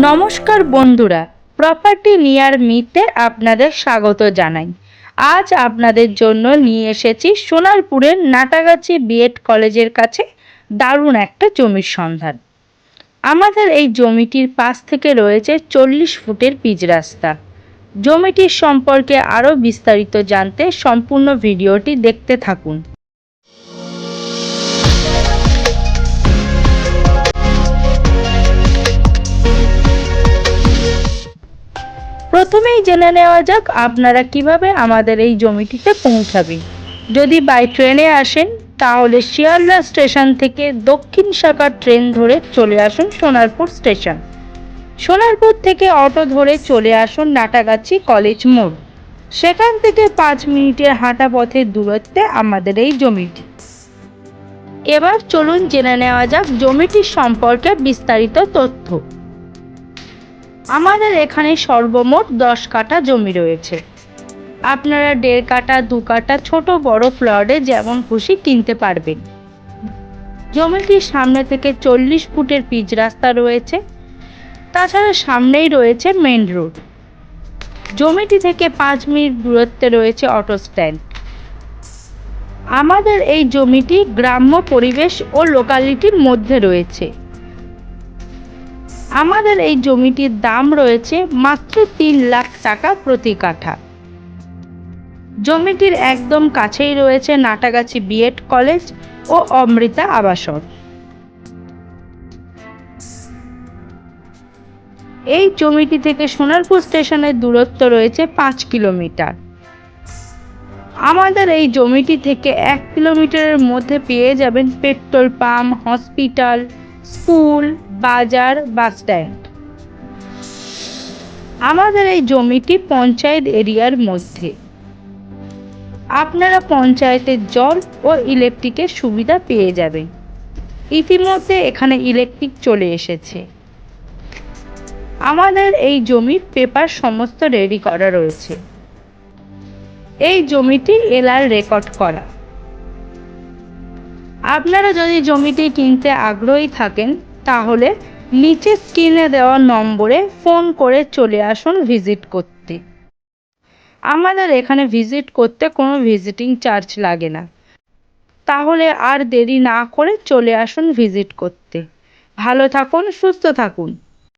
নমস্কার বন্ধুরা property near মিতে আপনাদের স্বাগত জানাই। আজ আপনাদের জন্য নিয়ে এসেছি সোনারপুরের নাটাগাছি বিএড কলেজের কাছে দারুণ একটা জমির সন্ধান। আমাদের এই জমিটির পাশ থেকে রয়েছে চল্লিশ ফুটের পিচ রাস্তা। জমিটির সম্পর্কে আরও বিস্তারিত জানতে সম্পূর্ণ ভিডিওটি দেখতে থাকুন। প্রথমেই জেনে নেওয়া যাক আপনারা কীভাবে আমাদের এই জমিটিতে পৌঁছাবেন। যদি বাই ট্রেনে আসেন, তাহলে শিয়ালদা স্টেশন থেকে দক্ষিণ শাখার ট্রেন ধরে চলে আসুন সোনারপুর স্টেশন। সোনারপুর থেকে অটো ধরে চলে আসুন নাটাগাছি কলেজ মোড়। সেখান থেকে পাঁচ মিনিটের হাঁটা পথের দূরত্বে আমাদের এই জমিটি। এবার চলুন জেনে নেওয়া যাক জমিটির সম্পর্কে বিস্তারিত তথ্য। আমাদের এখানে সর্বমোট দশ কাঠা জমি রয়েছে। আপনারা দেড় কাঠা, দু কাঠা ছোট বড় প্লটে যেমন খুশি কিনতে পারবেন। জমিটির সামনে থেকে চল্লিশ ফুটের পিচ রাস্তা রয়েছে। তাছাড়া সামনেই রয়েছে মেন রোড জমিটি থেকে পাঁচ মিনিট দূরত্বে রয়েছে অটো স্ট্যান্ড আমাদের এই জমিটি গ্রাম্য পরিবেশ ও লোকালিটির মধ্যে রয়েছে। আমাদের এই জমিটির দাম রয়েছে মাত্র তিন লাখ টাকা প্রতি কাঠা। জমিটির একদম কাছেই রয়েছে নাটাগাছি বিএড কলেজ ও অমৃতা আবাসন। এই জমিটি থেকে সোনারপুর স্টেশনের দূরত্ব রয়েছে পাঁচ কিলোমিটার। আমাদের এই জমিটি থেকে এক কিলোমিটারের মধ্যে পেয়ে যাবেন পেট্রোল পাম্প, হসপিটাল, স্কুল বাজার বাস স্ট্যান্ড আমাদের এই জমিটি পঞ্চায়েত এরিয়ার মধ্যে। আপনারা পঞ্চায়েতের জল ও ইলেকট্রিকের সুবিধা পেয়ে যাবেন। ইতিমধ্যে এখানে ইলেকট্রিক চলে এসেছে। আমাদের এই জমির পেপার সমস্ত রেডি করা রয়েছে। এই জমিটি এলআর রেকর্ড করা। আপনারা যদি জমিটি কিনতে আগ্রহী থাকেন তাহলে নিচে স্ক্রিনে দেওয়া নম্বরে ফোন করে চলে আসুন ভিজিট করতে। আমাদের এখানে ভিজিট করতে কোনো ভিজিটিং চার্জ লাগে না। তাহলে আর দেরি না করে চলে আসুন ভিজিট করতে। ভালো থাকুন, সুস্থ থাকুন।